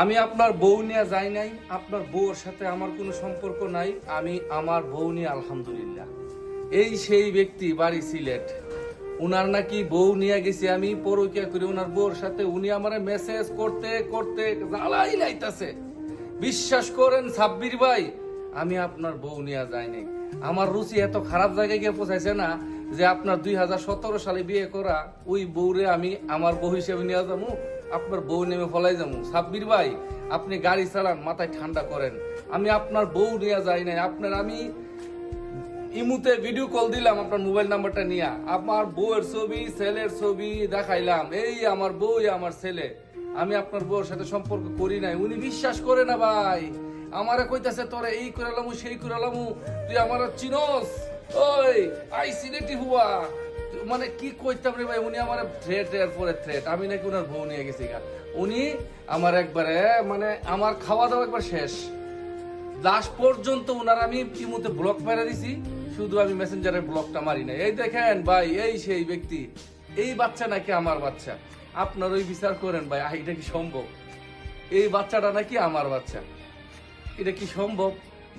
আমি আপনার বউ নিয়ে যাই নাই, আপনার বউর সাথে আমার কোনো সম্পর্ক নাই, আমি আমার বউ নিয়ে আলহামদুলিল্লাহ। এই সেই ব্যক্তি বাড়ি সিলেট। উনার নাকি বউ নিয়ে গেছি আমি, পরকিয়া করি উনার বউর সাথে। উনি আমার মেসেজ করতে করতে জ্বালাই লাইতাছে। বিশ্বাস করেন সাব্বির ভাই, আমি আপনার বউ নিয়ে যাই নাই। আমার রুচি এত খারাপ জায়গায় গিয়ে পৌঁছাইছে না যে আপনার দুই হাজার সতেরো সালে বিয়ে করা, ওই বউরে আমি আমার বউ হিসেবে নিয়ে যাব। আপনার বউ নেমে ফলাই যাব। সাব্বির ভাই, আপনি গাড়ি চালান মাথায় ঠান্ডা করেন। আমি আপনার বউ নিয়ে যাই নাই। আপনার আমি ইমুতে ভিডিও কল দিলাম, আপনার মোবাইল নাম্বারটা নিয়ে। আমার বউয়ের ছবি, ছেলের ছবি দেখাইলাম। এই আমার বউ আমার ছেলে। আমি আপনার বউয়ের সাথে সম্পর্ক করি নাই। উনি বিশ্বাস করে না ভাই। আমারে কইতাছে, তোরে এই করালামু সেই করালামু তুই আমার চিনস? ওই আই সিলেটি হুয়া মানে কি কইতাম রে ভাই? উনি আমার থ্রেট এর পরে থ্রেট আমি নাকি উনার বউ নিয়ে গেছি গা। উনি আমার একবারে মানে আমার খাওয়া দাওয়া একবার শেষ। লাস্ট পর্যন্ত ওনার আমি ইমুতে ব্লক মেরে দিছি। শুধু আমি মেসেঞ্জারের ব্লকটা মারি না এই দেখেন ভাই, এই সেই ব্যক্তি। এই বাচ্চা নাকি আমার বাচ্চা। আপনার ওই বিচার করেন ভাই এটা কি সম্ভব? এই বাচ্চাটা নাকি আমার বাচ্চা। এটা কি সম্ভব?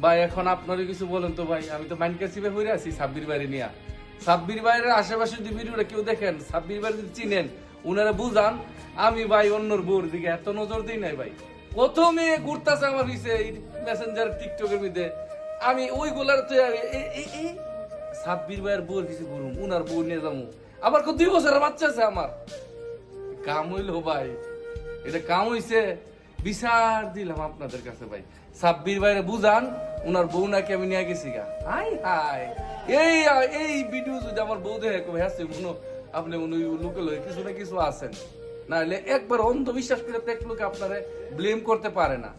ভাই, এখন আপনারই কিছু বলেন তো ভাই। আমি তো মাইন্ড কাছিবে হয়ে আছি সাব্বির বাড়ি নিয়ে। সাব্বির বাইরের আশেপাশে যদি ভিডিওটা কেউ দেখেন সাব্বির ভাই যদি চিনেন, উনারা বুঝান, আমি ভাই অন্যর বউর দিকে এত নজর দিই নাই ভাই। কত ঘুরতেছে আমার পিছে মেসেঞ্জার টিকটকের মধ্যে। আমি ওইগুলার তো সাব্বির ভাইয়ের বউর কিছু ঘুরুম, উনার বউ নিয়ে যাব আবার দুই বছরের বাচ্চা আছে আমার। কাম হইল ভাই, এটা কাম হইছে। বিচার দিলাম আপনাদের কাছে ভাই। সাব্বির বাইরে বুঝান, উনার বউ নাকি আমি নিয়ে গেছি গা। Hi hi. এই এই ভিডিও যদি আমার বউ দেখে কবে আসছে কোনো আপনি উনি লোকের লুকে কিছু না কিছু আছেন। নাহলে একবার অন্ধবিশ্বাস করে এক লোকে আপনারে ব্লেম করতে পারে না।